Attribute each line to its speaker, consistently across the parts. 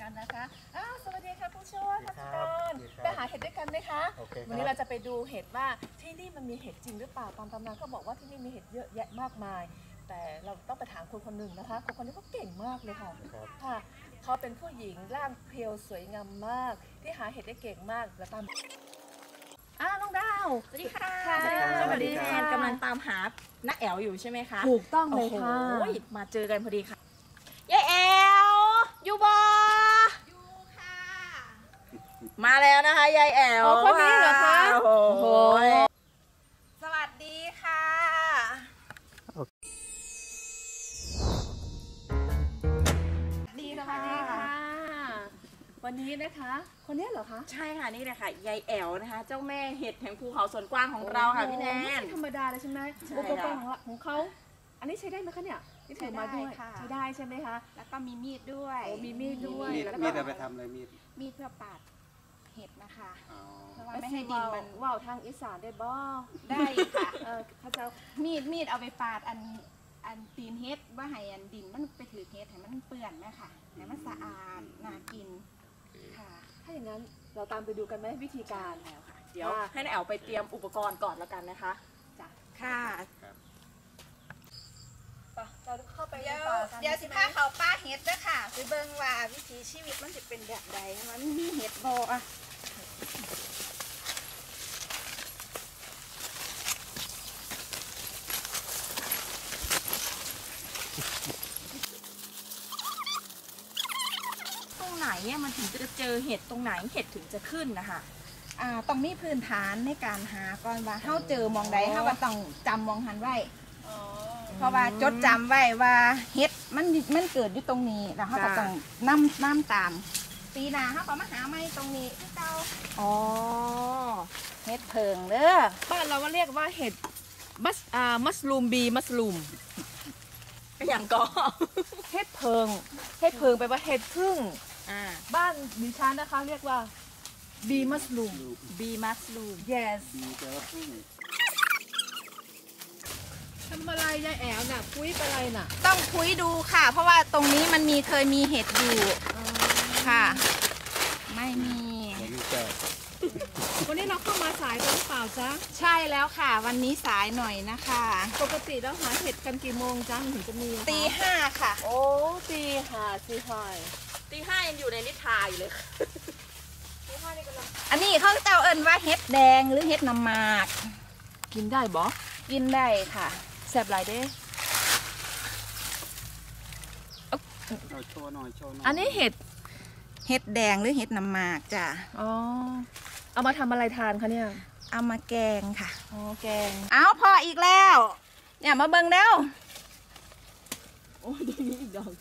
Speaker 1: มัส
Speaker 2: ครั
Speaker 1: การ
Speaker 2: บดีครับ
Speaker 1: ไปหาเห็ดด้วยกันไหมคะ
Speaker 2: โอเคครับ
Speaker 1: วันนี้เราจะไปดูเห็ดว่าที่นี่มันมีเห็ดจริงหรือเปล่าตามตำนานก็บอกว่าที่นี่มีเห็ดเยอะแยะมากมาย แต่เราต้องไปถามคนคนหนึ่งนะคะ คนคนนี้เขาเก่งมากเลยค่ะ
Speaker 2: ครับ
Speaker 1: ค่ะเขาเป็นผู้หญิงร่างเพรียวสวยงามมาก ที่หาเห็ดได้เก่งมากแล้วตามอ้าวน้องดาว
Speaker 3: สวัสดีค่ะ
Speaker 1: ค่ะ
Speaker 3: สวัสดี
Speaker 1: สวัสดี
Speaker 3: แท
Speaker 1: ค่ะ
Speaker 3: นกำลังตามหาน้าแอลอยู่ใช่ไหมคะ
Speaker 1: ถูกต้องเลยค่ะ
Speaker 3: โอ้โหมาเจอกันพอดีค่ะยายแอลอยู่บออยู่ค่ะ มาแล้วนะคะยายแอล
Speaker 1: อ๋อคนนี้เหรอคะ
Speaker 3: โอ้โห
Speaker 1: โอ้โห
Speaker 3: สวัสดีค่ะดี
Speaker 1: ส
Speaker 3: ค่ะ
Speaker 1: วัสดีค่ะ วันนี้นะคะ คนนี้เหรอคะ
Speaker 3: ใช่ค่ะนี่เลยค่ะยายแอลนะคะ เจ้าแม่เห็ดแห่งภูเขาส่วนกว้างของเราค่ะพี่แน
Speaker 1: ไม่
Speaker 3: น
Speaker 1: ใช่ธรรมดาเลยใช่ไหม
Speaker 3: ใช่
Speaker 1: อุปกรณ์
Speaker 3: แล้ว
Speaker 1: ของเขา อันนี้ใช้ได้ไหมคะเนี่ยที่ถือมาด้วย
Speaker 4: ใช้ได้ค่ะ
Speaker 1: ใช้ได้ใช่ไหมคะ
Speaker 4: แล้วก็มีมีดด้วย
Speaker 1: โอ้มีมีดด้วย
Speaker 2: มีด
Speaker 1: แล้วก็
Speaker 2: มีดเอาไปทำอะไรมีด
Speaker 4: มีดเพื่อปาด เห็ดนะคะ
Speaker 2: อ๋อ
Speaker 4: เพราะว่า
Speaker 1: ไม่
Speaker 4: ไม่
Speaker 1: ให้
Speaker 4: ให้
Speaker 1: ดิ
Speaker 4: ดิ
Speaker 1: น
Speaker 4: น
Speaker 1: มั
Speaker 4: มันน
Speaker 1: ว่าวทางอีสานได้บ่
Speaker 4: ได้ค่ะ
Speaker 1: เออเขาจะ
Speaker 4: มีดมีดเอาไปปาดอันอันตีนเห็ดว่าให้อันดินมันไปถือเห็ดให้มันเปื้อนไหมค่ะให้มันสะอาดน่ากินค่ะ
Speaker 1: ถ้าอย่างนั้นเราตามไปดูกันไหมวิธีการ
Speaker 4: แล้วค่ะ
Speaker 3: เดี๋ยวให้น้าแอลไปเตรียมอุปกรณ์ก่อนแล้วกันนะคะ
Speaker 1: จ้ะ
Speaker 4: ค่ะ
Speaker 1: ไปเราเข้าไปใน
Speaker 4: เดี๋ยว
Speaker 1: ป่ากัน
Speaker 4: เดี๋ยวสิพาเขาป้าเห็ดด้วยค่ะ ไปเบิ่งว่าวิถีชีวิตมันจะเป็นแบบใดมันมีเห็ดบ่อะ
Speaker 3: ตรงไหน เนี่ยมันถึงจะเจอเห็ดตรงไหนเห็ดถึงจะขึ้นนะคะ
Speaker 4: อ่าต้องมีพื้นฐานในการหาก่อนว่าเฮาเจอหมองใดเฮาก็ต้องจำหมองหันไว้
Speaker 1: อ๋อ
Speaker 4: เพราะว่าจดจำไว้ว่าเฮ็ดมันมันเกิดอยู่ตรงนี้แล้วเขาก็
Speaker 3: จ้ะ
Speaker 4: ต้องนํน้ำตาม ปีหน้าเขาก็มาหาไม้ตรงนี้ที่เจ้า
Speaker 3: อ๋อ
Speaker 4: เฮ็ดเพิงเด้อ
Speaker 1: บ้านเราก็เรียกว่าเห็ดมัสอ่ามัสลูมบีมัสลูม
Speaker 3: อย่างก็
Speaker 1: เห็ดเพิงเห็ดเพิงแปลว่าเห็ดพึ่ง
Speaker 3: อ่า
Speaker 1: บ้านดิฉันนะคะเรียกว่าบีมัสลูม
Speaker 3: บีมัสลูม
Speaker 1: yes
Speaker 2: ดีแปลว่าพึ่ง
Speaker 1: ทำอะไรยายแอ๋วน่ะคุยไปอะไรน่ะ
Speaker 4: ต้องคุยดูค่ะ เพราะว่าตรงนี้มันมีเคยมีเห็ดอยู่ค่ะ ไม่มี
Speaker 2: ผมมีแต่
Speaker 1: วันนี้เราเข้ามาสายไปหรือเปล่าจ๊ะ
Speaker 4: ใช่แล้วค่ะ วันนี้สายหน่อยนะคะ
Speaker 1: ปกติแล้วหาเห็ดกันกี่โมงจ๊ะมันถึงจะมีอะคะ
Speaker 4: ตีห้าค่ะ
Speaker 1: โอ้ตีหาตีหาย
Speaker 3: ตีห้ายังอยู่ในนิทาอยู่เลยค่ะ
Speaker 1: ตีห้านี่กำลัง
Speaker 4: อันนี้เขาเจ้าเอิ้นว่าเห็ดแดงหรือเห็ดน้ำหมาก
Speaker 1: กินได้บ่
Speaker 4: กินได้ค่ะ
Speaker 1: แซ่บหลายเด้
Speaker 2: เอาโชว์หน่อยโชว์หน่อย
Speaker 1: อันนี้เห็ด
Speaker 4: เห็ดแดงหรือเห็ดน้ำหมากจ้ะ
Speaker 1: อ๋อเอามาทำอะไรทานคะเนี่ย
Speaker 4: เอามาแกงค่ะ
Speaker 1: อ๋อแกง
Speaker 4: เอาพออีกแล้ว เนี่ยมาเบิ่งแล้ว
Speaker 1: โอ้ยดีนี้อีกดอก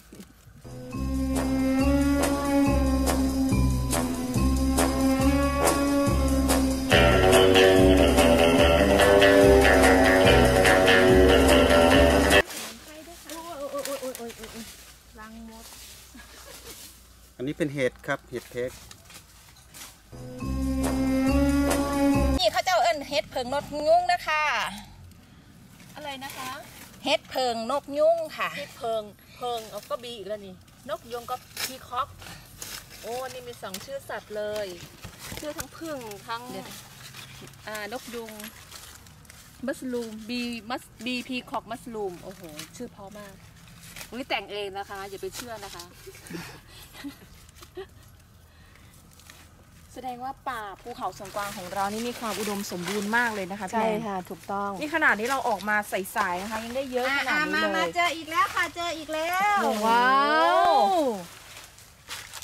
Speaker 2: เป็นเห็ดครับเห็ดเพก
Speaker 4: นี่เขาเจ้าเอิ้นเห็ดเพิงนกยุงนะคะ
Speaker 1: อะไรนะคะ
Speaker 4: เห็ดเพิงนกยุงค่ะ
Speaker 1: ที่เพิงเพิงเอาก็บีอีกแล้วนี่ นกยงก็พีคอก โอ้นี่มีสองชื่อสัตว์เลย ชื่อทั้งพึ่งทั้ง
Speaker 4: เดี๋ยว
Speaker 1: อ่านกยุงมัสลูมบีมัสบีพีคอกมัสลูมโอ้โห ชื่อเพราะมากนี่แต่งเองนะคะ อย่าไปเชื่อนะคะ
Speaker 3: แสดงว่าป่าภูเขาส่วนกวางของเรานี่มีความอุดมสมบูรณ์มากเลยนะคะพี่
Speaker 1: ใช่
Speaker 3: แนน
Speaker 1: ค่ะ ถูกต้อง
Speaker 3: นี่ขนาดนี้เราออกมาใสๆนะคะ ยังได้เยอะขนาด
Speaker 4: อะ
Speaker 3: นี้
Speaker 4: มา
Speaker 3: เล
Speaker 4: มาย เจออีกแล้วค่ะเจออีกแล้ว
Speaker 1: ว้าว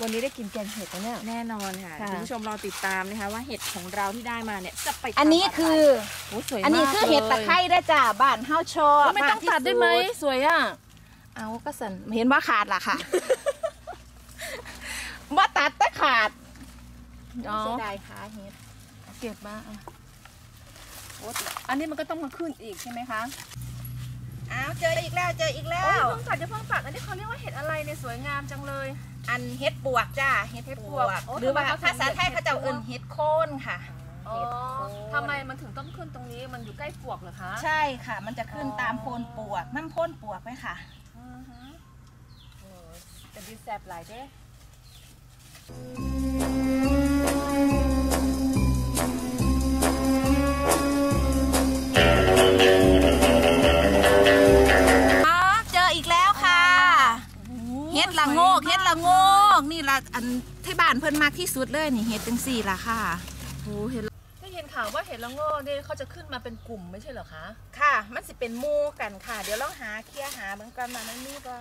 Speaker 1: วันนี้ได้กินแกงเห็ดแล้วเนี่ย
Speaker 3: แน่นอนค่ะ
Speaker 1: ค่ะ
Speaker 3: คุณผู้ชมรอติดตามนะคะ ว่าเห็ดของเราที่ได้มาเนี่ยจะไปทำ
Speaker 4: อันนี้คือ
Speaker 1: โอ้สวยมาก
Speaker 4: อันนี้คือเห็ดตะไคร้
Speaker 1: เลย
Speaker 4: ได้อจ้าบ้านเฮาชอบ
Speaker 1: แล้วไม่ต้องตัดได้ไหมา
Speaker 4: กที่สุ
Speaker 1: สวยอะ
Speaker 4: เอาก็สันเห็นว่าขาดล่ะค่ะ ว่าตัดแต่ขาด
Speaker 1: อ๋อ
Speaker 4: เสียดายขาเห็ด
Speaker 1: เก็บมาอะโอ้อันนี้มันก็ต้องมาขึ้นอีกใช่ไหมคะ
Speaker 4: อ้าวเจออีกแล้วเจออีกแล้
Speaker 1: โอ้ยว เพิ่งตัดจะเพิ่งตัดอันนี้เขาเรียกว่าเห็ดอะไรเนี่ยสวยงามจังเลย
Speaker 4: อันเห็ดปวกจ้าเห็ด
Speaker 1: เห็ด
Speaker 4: ป
Speaker 1: ป
Speaker 4: ว
Speaker 1: ว
Speaker 4: ก
Speaker 1: กโอ้
Speaker 4: หรือว่า
Speaker 1: ทำไมเขาถึง
Speaker 4: ภาษาไทย
Speaker 1: เรียก
Speaker 4: เขาจะเอิ้น
Speaker 1: เห็
Speaker 4: เห็
Speaker 1: ด
Speaker 4: ด
Speaker 1: ปวก
Speaker 4: โคนค่ะ
Speaker 1: อ๋อ
Speaker 4: เห็ดโคน
Speaker 1: ทำไมมันถึงต้องขึ้นตรงนี้มันอยู่ใกล้ปวกเหรอคะ
Speaker 4: ใช่ค่ะ มันจะขึ้น
Speaker 1: อ๋อ
Speaker 4: ตามโคนปวกน้ำโคนปวกไหมค่ะ
Speaker 1: อือฮึโอ้แต่ดีแสบหลายเด้
Speaker 4: อันที่บ้านเพิ่นมากที่สุดเลยนี่เห็ดจังสี่ล่ะค่ะ
Speaker 1: โอ้เห็นได้ยินข่าวว่าเห็ดละโง่เนี่ยเขาจะขึ้นมาเป็นกลุ่มไม่ใช่เหรอคะ
Speaker 4: ค่ะ มันสิเป็นหมู่กันค่ะ เดี๋ยวลองหาเคลียร์หาเบิ่งก่อนมามันมีบ่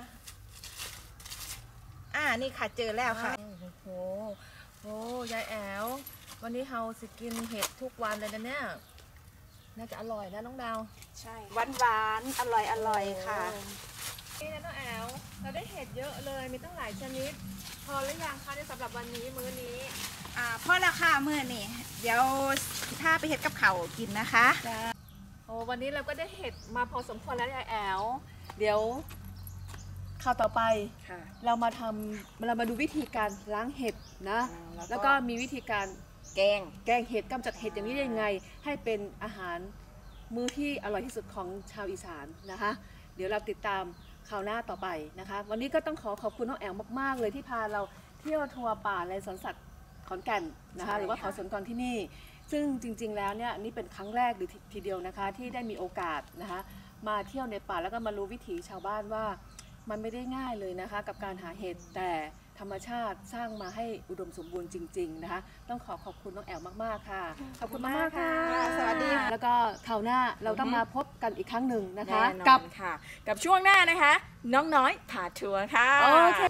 Speaker 4: อ่านี่ค่ะเจอแล้วค่ะ
Speaker 1: โอ้โหโอ้ยายแอลวันนี้เฮาสิกินเห็ดทุกวันเลยนะเนี่ย น่าจะอร่อยนะน้องดาว
Speaker 4: ใช่หวานหวานๆอร่อยอร่อยค่ะ
Speaker 1: นี่นะน้องแอลเราได้เห็ดเยอะเลยมีตั้งหลายชนิด พอหรือยังคะในสำหรับวันนี้มื้อนี้
Speaker 4: อ่าพ่อราคาเมื่อนี่เดี๋ยวถ้าไปเฮ็ดกับเขาวกินนะคะ
Speaker 1: โอ้วันนี้เราก็ได้เห็ดมาพอสมควรแล้วยายแอลเดี๋ยวข่าวต่อไป
Speaker 3: ค่ะ
Speaker 1: เรามาทำเรามาดูวิธีการล้างเห็ดนะ
Speaker 3: อ่าแล้วก็
Speaker 1: แล้วก็มีวิธีการ
Speaker 3: แกง
Speaker 1: แกงเห็ดกำจัดเห็ดอย่างนี้ได้ยังไง ให้เป็นอาหารมื้อที่อร่อยที่สุดของชาวอีสานนะคะ เดี๋ยวเราติดตาม คราวหน้าต่อไปนะคะ วันนี้ก็ต้องขอขอบคุณน้องแอลมาก ๆ เลยที่พาเราเที่ยวทัวร์ป่าในสวนสัตว์ขอนแก่นนะคะ
Speaker 3: ใช่
Speaker 1: หรือว่า
Speaker 3: ค่ะ
Speaker 1: เขาสวนกรที่นี่ ซึ่งจริง ๆ แล้วเนี่ยนี่เป็นครั้งแรกหรือทีทีเดียวนะคะ ที่ได้มีโอกาสนะคะ มาเที่ยวในป่าแล้วก็มารู้วิถีชาวบ้านว่า มันไม่ได้ง่ายเลยนะคะ กับการหาเห็ดแต่ ธรรมชาติสร้างมาให้อุดมสมบูรณ์จริง ๆ นะคะ ต้องขอขอบคุณน้องแอลมากๆค่ะ ขอบคุณมากๆค่ะ
Speaker 4: สวัสดีค่ะ
Speaker 1: แล้วก็คราวหน้าเราต้องมาพบกันอีกครั้งหนึ่งนะคะ
Speaker 3: แน่นอน
Speaker 1: กับ
Speaker 3: ค่ะ กับช่วงหน้านะคะ น้องน้อยพาทัวร์ค่ะ
Speaker 1: โอเค